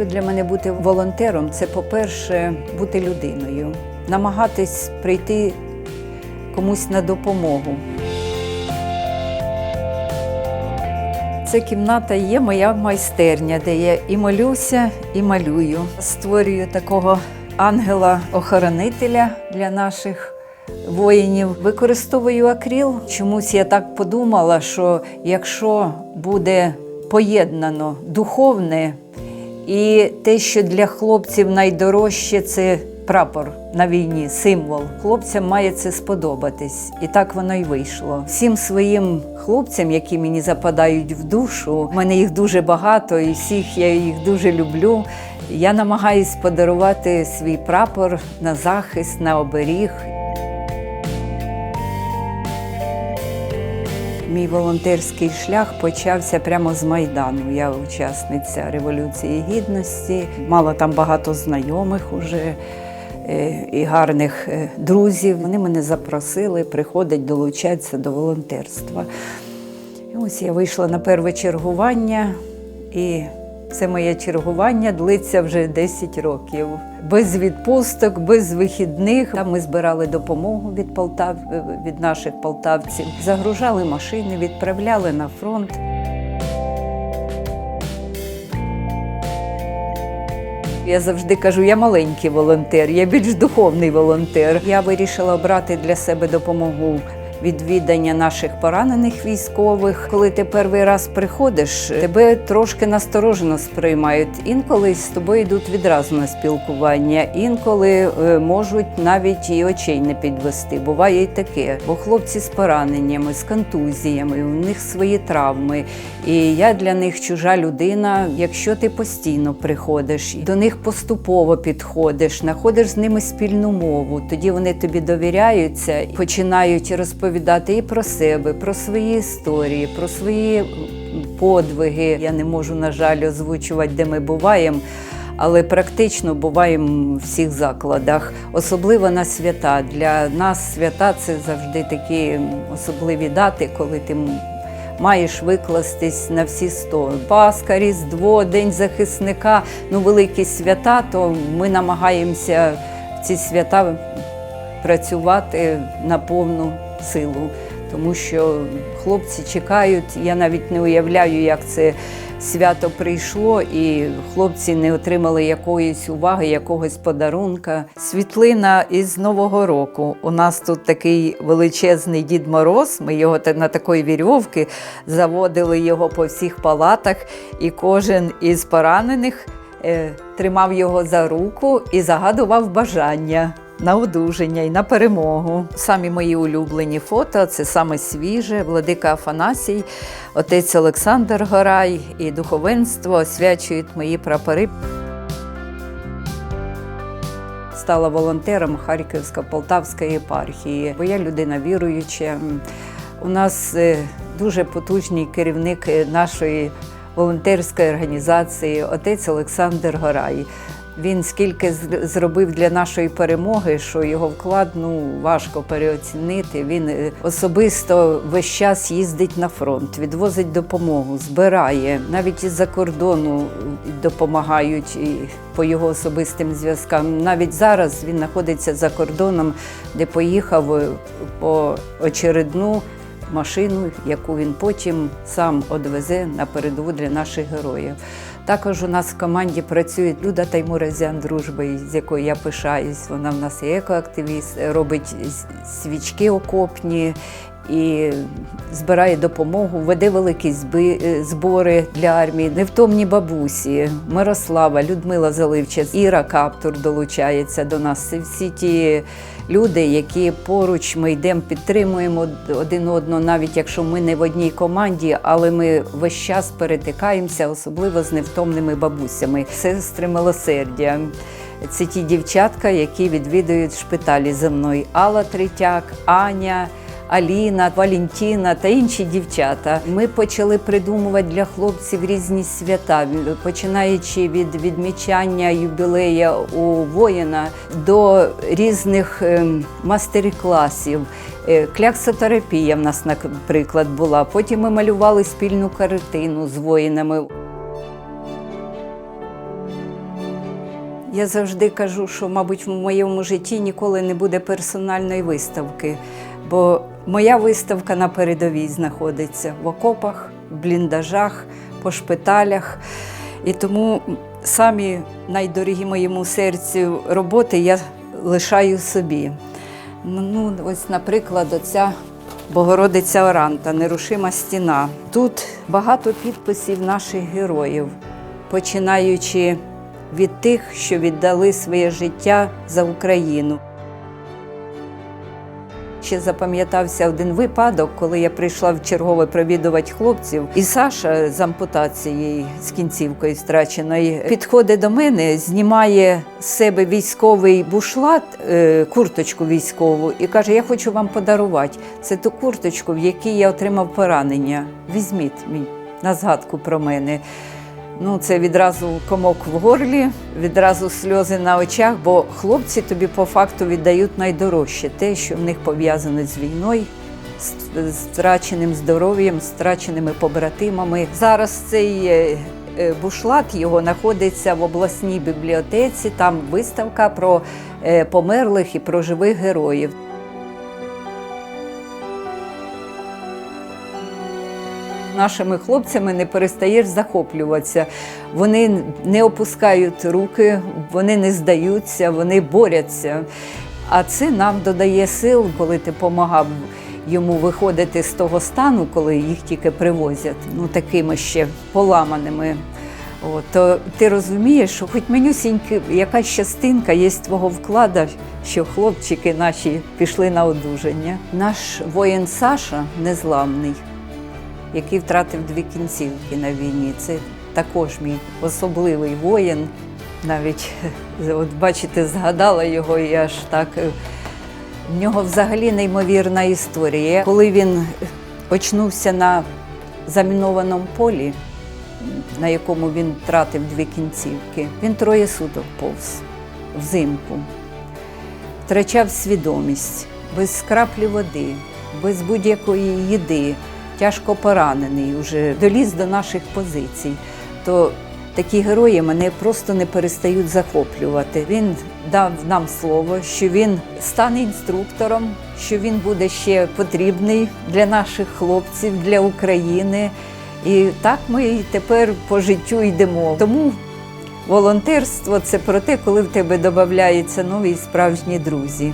Що для мене бути волонтером, це, по-перше, бути людиною, намагатись прийти комусь на допомогу. Це кімната є моя майстерня, де я і молюся, і малюю. Створюю такого ангела-охоронителя для наших воїнів. Використовую акріл. Чомусь я так подумала, що якщо буде поєднано духовне і те, що для хлопців найдорожче, це прапор на війні, символ. Хлопцям має це сподобатись. І так воно й вийшло. Всім своїм хлопцям, які мені западають в душу, в мене їх дуже багато, і всіх я їх дуже люблю. Я намагаюсь подарувати свій прапор на захист, на оберіг. Мій волонтерський шлях почався прямо з Майдану. Я учасниця Революції Гідності, мала там багато знайомих уже е, і гарних е, друзів. Вони мене запросили приходить долучатися до волонтерства. І ось я вийшла на перше чергування, і це моє чергування длиться вже 10 років. Без відпусток, без вихідних. Там ми збирали допомогу від Полтав, від наших полтавців, загружали машини, відправляли на фронт. Я завжди кажу, я маленький волонтер, я більш духовний волонтер. Я вирішила обрати для себе допомогу відвідання наших поранених військових. Коли ти перший раз приходиш, тебе трошки насторожено сприймають. Інколи з тобою йдуть відразу на спілкування, інколи е, можуть навіть і очей не підвести. Буває і таке. Бо хлопці з пораненнями, з контузіями, у них свої травми. І я для них чужа людина. Якщо ти постійно приходиш, до них поступово підходиш, знаходиш з ними спільну мову, тоді вони тобі довіряються, починають розповідати і про себе, про свої історії, про свої подвиги. Я не можу, на жаль, озвучувати, де ми буваємо. Але практично буваємо в всіх закладах, особливо на свята. Для нас свята це завжди такі особливі дати, коли ти маєш викластись на всі сто. Пасха, Різдво, День захисника, ну великі свята, то ми намагаємося в ці свята працювати на повну силу, тому що хлопці чекають. Я навіть не уявляю, як це свято прийшло, і хлопці не отримали якоїсь уваги, якогось подарунка. Світлина із Нового року. У нас тут такий величезний Дід Мороз. Ми його на такої вірьовки заводили його по всіх палатах, і кожен із поранених е, тримав його за руку і загадував бажання. На одужання і на перемогу. Самі мої улюблені фото це саме свіже, владика Афанасій, отець Олександр Горай і духовенство освячують мої прапори. Стала волонтером Харківсько-Полтавської єпархії, бо я людина віруюча. У нас е, дуже потужний керівник нашої волонтерської організації, отець Олександр Горай. Він скільки зробив для нашої перемоги, що його вклад ну важко переоцінити. Він е, особисто весь час їздить на фронт, відвозить допомогу, збирає навіть із-за кордону допомагають і по його особистим зв'язкам. Навіть зараз він знаходиться за кордоном, де поїхав е, по очередну машину, яку він потім сам одвезе на передову для наших героїв. Також у нас в команді працює Люда Таймуразян дружби, з якою я пишаюсь. Вона в нас є екоактивіст, робить свічки окопні і збирає допомогу, веде великі збори для армії. Невтомні бабусі, Мирослава, Людмила Заливча, Іра Каптур долучається до нас. Це всі ті люди, які поруч ми йдемо, підтримуємо один одного, навіть якщо ми не в одній команді, але ми весь час перетикаємося, особливо з невтомними бабусями. Сестри милосердя. Це ті дівчатка, які відвідують шпиталі зі мною. Алла Третяк, Аня. Аліна, Валентіна та інші дівчата. Ми почали придумувати для хлопців різні свята, починаючи від відмічання юбілея у воїна до різних ем, мастер-класів. Е, кляксотерапія в нас, наприклад, була. Потім ми малювали спільну картину з воїнами. Я завжди кажу, що, мабуть, в моєму житті ніколи не буде персональної виставки, бо моя виставка на передовій знаходиться в окопах, в бліндажах, по шпиталях. І тому самі найдорогі моєму серцю роботи я лишаю собі. Ну, ось, наприклад, оця Богородиця Оранта, нерушима стіна. Тут багато підписів наших героїв, починаючи від тих, що віддали своє життя за Україну. Ще запам'ятався один випадок, коли я прийшла в чергове провідувати хлопців, і Саша з ампутацією з кінцівкою страченою підходить до мене, знімає з себе військовий бушлат, е, курточку військову, і каже: Я хочу вам подарувати. Це ту курточку, в якій я отримав поранення. Візьміть мій на згадку про мене. Ну, це відразу комок в горлі, відразу сльози на очах, бо хлопці тобі по факту віддають найдорожче те, що в них пов'язано з війною, з втраченим здоров'ям, втраченими побратимами. Зараз цей е, е, бушлат його знаходиться в обласній бібліотеці. Там виставка про е, померлих і про живих героїв. Нашими хлопцями не перестаєш захоплюватися. Вони не опускають руки, вони не здаються, вони борються. А це нам додає сил, коли ти допомагав йому виходити з того стану, коли їх тільки привозять, ну такими ще поламаними. От, то ти розумієш, що хоч менюсіньки, якась частинка є з твого вклада, що хлопчики наші пішли на одужання. Наш воїн Саша незламний який втратив дві кінцівки на війні. Це також мій особливий воїн. Навіть, от бачите, згадала його і аж так. В нього взагалі неймовірна історія. Коли він очнувся на замінованому полі, на якому він втратив дві кінцівки, він троє суток повз взимку, втрачав свідомість без краплі води, без будь-якої їди тяжко поранений, вже доліз до наших позицій. То такі герої мене просто не перестають захоплювати. Він дав нам слово, що він стане інструктором, що він буде ще потрібний для наших хлопців, для України. І так ми тепер по життю йдемо. Тому волонтерство це про те, коли в тебе додаються нові справжні друзі.